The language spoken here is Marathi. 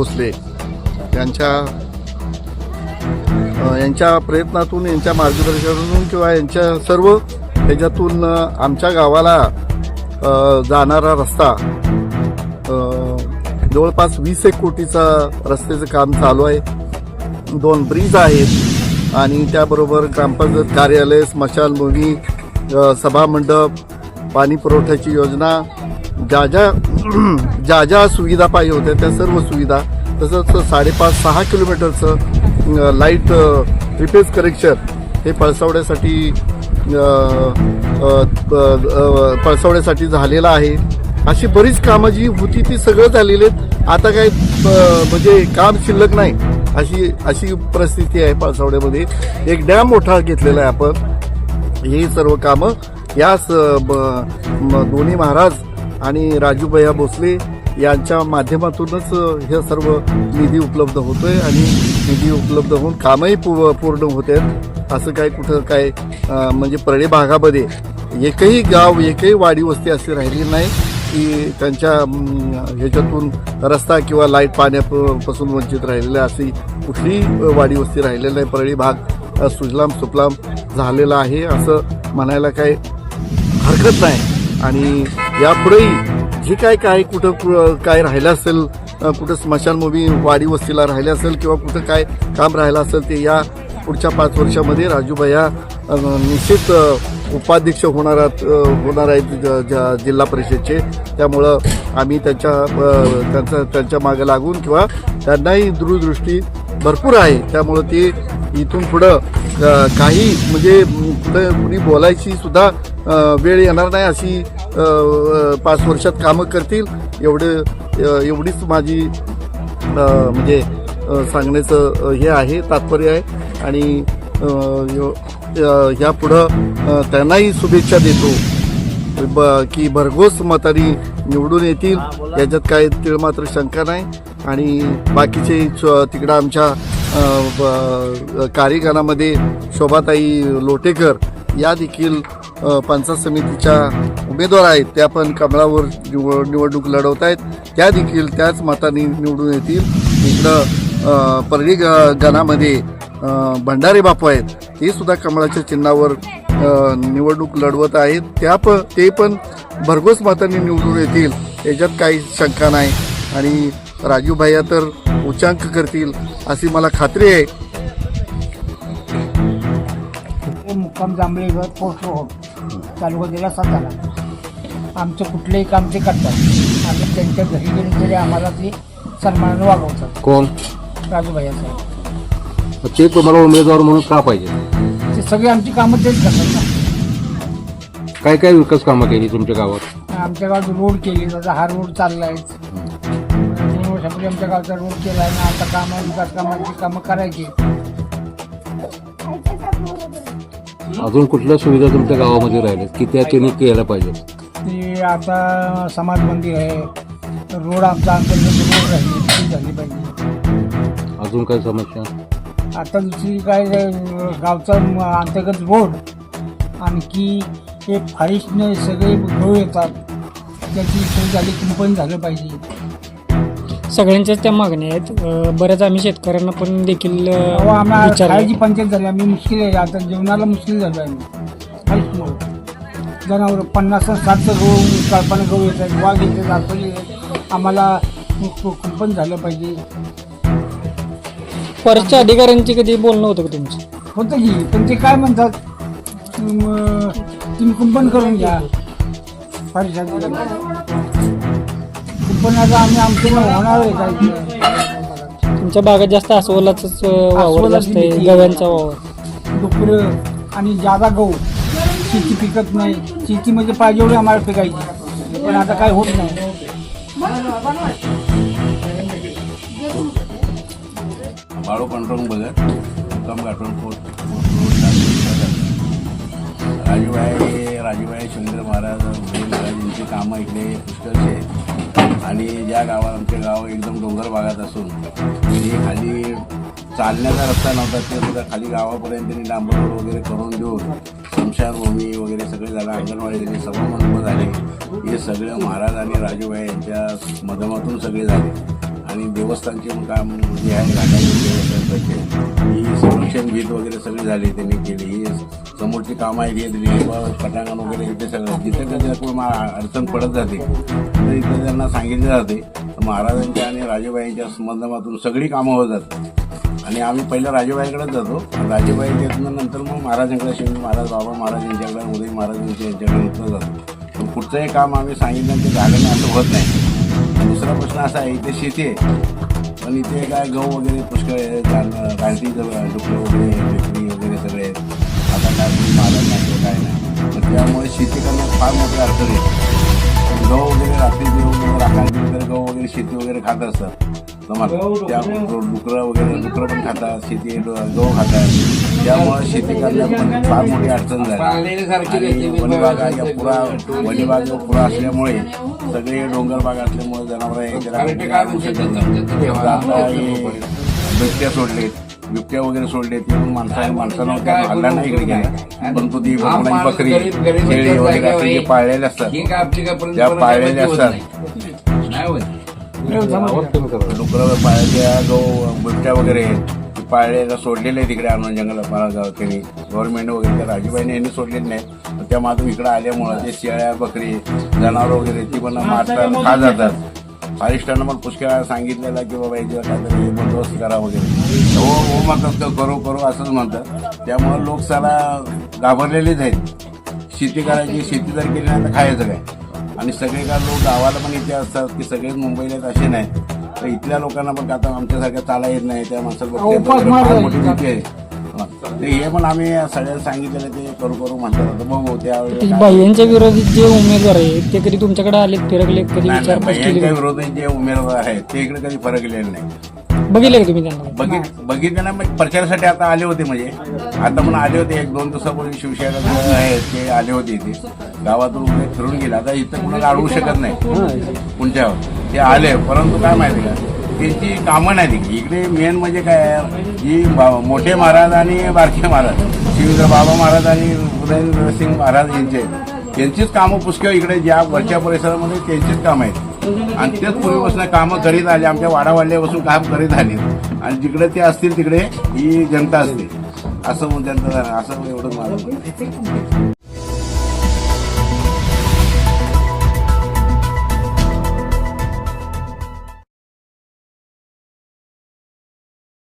भोसले यांच्या यांच्या प्रयत्नातून यांच्या मार्गदर्शनातून किंवा यांच्या सर्व ह्याच्यातून आमच्या गावाला जाणारा रस्ता जवळपास वीस एक कोटीचा रस्त्याचं काम चालू आहे. दोन ब्रिज आहेत आणि त्याबरोबर ग्रामपंचायत कार्यालय स्मशानभूमी सभामंडप पाणी पुरवठ्याची योजना ज्या ज्या ज्या ज्या सुविधा पाहिजे होत्या त्या सर्व सुविधा तसंच साडेपाच सहा किलोमीटरचं लाइट रिपेज करेक्चर हे पळसावड्यासाठी अ, पळसावड्यासाठी झालेलं आहे. अशी बरीच कामं जी होती ती सगळं झालेली आहेत. आता काय म्हणजे काम शिल्लक नाही अशी अशी परिस्थिती आहे पळसावड्यामध्ये एक डॅम मोठा घेतलेला आहे आपण. ही सर्व कामं याच ब- म- दोन्ही महाराज आणि राजूभैया भोसले यांच्या माध्यमातूनच हे सर्व निधी उपलब्ध होतोय आणि निधी उपलब्ध होऊन कामही पू- पूर्ण होते असं काय कुठं काय म्हणजे परळी भागामध्ये एकही गाव एकही वाडी वस्ती अशी राहिली नाही की त्यांच्या ह्याच्यातून रस्ता किंवा लाइट पाण्यापासून वंचित राहिलेल्या अशी कुठलीही वाडी वस्ती राहिलेली नाही. परळी भाग सुजलाम सुफलाम झालेला आहे असं म्हणायला काही हरकत नाही. आणि यापुढेही हे काय काय कुठं कु- काय राहिलं असेल? कुठं स्मशानभूमी वाडी वस्तीला राहिलं असेल किंवा कुठं काय काम राहिलं असेल ते या पुढच्या पाच वर्षामध्ये राजूभाया निश्चित उपाध्यक्ष होणार आहेत, होणार आहेत ज- ज- जिल्हा परिषदचे. त्यामुळं आम्ही त्यांच्या त्यांचा त्यांच्या मागे लागून किंवा त्यांनाही दूरदृष्टी भरपूर आहे. त्यामुळं ते इथून पुढं काही म्हणजे म, कुठं कुणी बोलायची सुद्धा वेळ येणार नाही अशी पाच वर्षात कामं करतील. एवढे एवढीच माझी म्हणजे सांगण्याचं हे आहे तात्पर्य आहे. आणि यो- यापुढं त्यांनाही शुभेच्छा देतो. ब की भरघोस मतानी निवडून येतील. याच्यात काय तिळ मात्र शंका नाही. आणि बाकीचे तिकडं आमच्या अ, ब- शोभाताई लोटेकर या देखील पंचायत समितीच्या उमेदवार आहेत. त्या पण कमळावर निवड निवडणूक लढवत आहेत. त्या देखील त्याच मताने निवडून येतील. इकडं परळी ग- गणामध्ये भंडारे बापू आहेत. ते सुद्धा कमळाच्या चिन्हावर निवडणूक लढवत आहेत. त्या पण ते पण भरघोस मतांनी निवडून येतील. याच्यात काही शंका नाही. आणि राजू भैया तर उच्चांक करतील अशी मला खात्री आहे. मुक्काम जांभळीवर पोस्ट रोड तालुका जिल्हा सातारा आमचं कुठलंही काम ते करतात. आम्ही त्यांच्या घरी गेले तरी आम्हाला ते सन्मानाने वागवतात. कोण? राजूभाई साहेब. ते तुम्हाला उमेदवार म्हणून का पाहिजे? ते सगळी आमची कामं तेच करतात ना. काय काय विकास कामं केली तुमच्या गावात? आमच्या गावात रोड केली आता हा रोड चाललाय. दोन वर्षापूर्वी आमच्या गावचा रोड केला आहे ना आता कामं विकास कामाची कामं करायची. अजून कुठल्या सुविधा तुमच्या गावामध्ये राहिल्या की त्या त्यांनी केल्या पाहिजे ते आता समाज मंदिर आहे. रोड आमचा अंतर्गत रोड राहिली ती झाली पाहिजे. अजून काय समस्या? आता दुसरी काय अं, गावचा म- अंतर्गत रोड आणखी हे फारीशने सगळे गहू येतात. त्याची सोय झाली कुंपण झालं पाहिजे. सगळ्यांच्याच त्या मागण्या आहेत. बऱ्याच आम्ही शेतकऱ्यांना पण देखील खायची पंचायत झाली आम्ही मुश्किल आहे. आता जेवणाला मुश्किल झालं आहे. जनावर पन्नास सातचं गहू कल्पना गहू येत आहेत वाघ येते जातोली येतात आम्हाला कु- कुंपण झालं पाहिजे. फॉरेस्टच्या अधिकाऱ्यांची कधी बोलणं होतं का तुमचं? होतं की. पण ते काय म्हणतात? म, तुम्ही कुंपण करून घ्या. परिषद कुंपणाचं आम्ही आमचं होणार आहे तुमच्या भागात जास्त अस्वलाच वावर जास्त आहे. गव्यांचा वावर. डुकरं आणि जादा गहू शेती पिकत नाही. शेती म्हणजे पाहिजे एवढी आम्हाला पिकायची. पण आता काय होत नाही. बाळू पांडुरंग बघत मुक्काम गाठवण राजूभाई राजूभाई शिंदे महाराज महाराज यांची कामं इकडे पुष्कळशी आहेत. आणि ज्या गावात आमचे गाव एकदम डोंगर भागात असून ते खाली चालण्याचा रस्ता नव्हता ते सुद्धा खाली गावापर्यंत त्यांनी डांबर वगैरे करून देऊन स्मशानभूमी वगैरे सगळे झालं अंगणवाडी झाली सभामंडप झाले हे सगळं महाराज आणि राजूभाई यांच्या माध्यमातून सगळे झाले. आणि देवस्थानचे काम जे आहे घाटाचे देवस्थानचे ही संरक्षण भीत वगैरे सगळी झाली त्यांनी केली ही समोरची कामं आहेत येत पटांगण वगैरे इथे सगळं. जिथे कधी कोण अडचण पडत जाते तर इथे त्यांना सांगितले जाते तर महाराजांच्या आणि राजेबाईंच्या माध्यमातून सगळी कामं होत जातात. आणि आम्ही पहिलं राजेबाईकडेच जातो राजेबाई नंतर मग महाराजांकडे शिंदे महाराज बाबा महाराज यांच्याकडे उदय महाराज यांच्याकडे नंतर जातो. पण कुठचंही काम आम्ही सांगितलं ते झालं नाही असं होत नाही. दुसरा प्रश्न असा आहे इथे शेती आहे. पण इथे काय गहू वगैरे पुष्कळ आहे गांठी डुकरं वगैरे वगैरे सगळे आहेत. आता काय कोणी नाही काय नाही तर त्यामुळे शेती करणं फार मोठी अडचण आहे. गहू वगैरे रात्री देऊन राखायचे वगैरे गहू वगैरे शेती वगैरे खात असतात. समज त्या डुकरं वगैरे डुकरं पण खातात शेती गहू खातात. त्यामुळे शेती करण्यात फार मोठी अडचण झाली. वनबागा या पुरा वनबाग पुरा असल्यामुळे सगळे डोंगर भाग असल्यामुळे जनावर बिबट्या सोडलेत. बिबट्या वगैरे सोडलेत ते पण माणसा माणसानं त्या हल्ला नाही इकडे गेला. परंतु ती बकरी शेळी वगैरे असे जे पाळलेले असतात त्या पाळलेल्या असतात. आवाज कमी करा. डुकरं पाळलेल्या गहू बिबट्या वगैरे ते पाळलेल्या सोडलेले तिकडे आणून जंगलात मला गाव त्यांनी गव्हर्नमेंट वगैरे त्या राजूबाईने यांनी सोडलेले नाही. पण त्या मातून इकडे आल्यामुळं ते शेळ्या बकरी जनावर वगैरे ती पण मारतात खा जातात. फॉरेस्टरनं पण पुष्कळ सांगितलेलं की बाबा याच्यावर काहीतरी बंदोबस्त करा वगैरे. हो हो म्हणतात तर करू करू असंच म्हणतात. त्यामुळं लोक साला घाबरलेलेच आहेत. शेती करायची शेती जर केली नाही तर खायचं काय? आणि सगळे का लोक गावाला पण इथे असतात की सगळेच मुंबईला असे नाही तर इथल्या लोकांना पण आता आमच्यासारख्या चाला येत नाही त्या माणसाला. मोठी भीती आहे. हा. हे पण आम्ही सगळ्यांना सांगितलेलं ते करू करू म्हणतात. आता बघू त्यावेळी काय- बाह्यांच्या विरोधात जे उमेदवार आहेत ते कधी तुमच्याकडे आलेत फिरकले कधी नाही, विचारपूस केली? विरोधात जे उमेदवार आहेत ते इकडे कधी फरक गेलेला नाही. बघितले का तुम्ही त्यांना? बघित बघितलं ना म्हणजे प्रचारासाठी आता आले होते म्हणजे. आता पण आले होते एक दोन दिवसापूर्वी शिवसेना जे आहेत ते आले होते इथे. गावातून फिरून गेले. आता इथं कुणाला अडवू शकत नाही. कोणत्यावर ते आले परंतु काय माहिती का? त्यांची कामं नाही तिकडे. इकडे मेन म्हणजे काय आहे, जी बा- मोठे महाराज आणि बारके महाराज. शिवेंद्र बाबा महाराज आणि उदयेंद्र सिंग महाराज यांचे त्यांचीच कामं पुष्कळ इकडे ज्या वरच्या परिसरामध्ये त्यांचीच कामं आहेत. आणि तेच पूर्वीपासून कामं करीत आले आमच्या वाडावाडल्यापासून काम करीत आले. आणि जिकडे ते असतील तिकडे ही जनता असते. असं म्हणून त्यांचं असं एवढं मला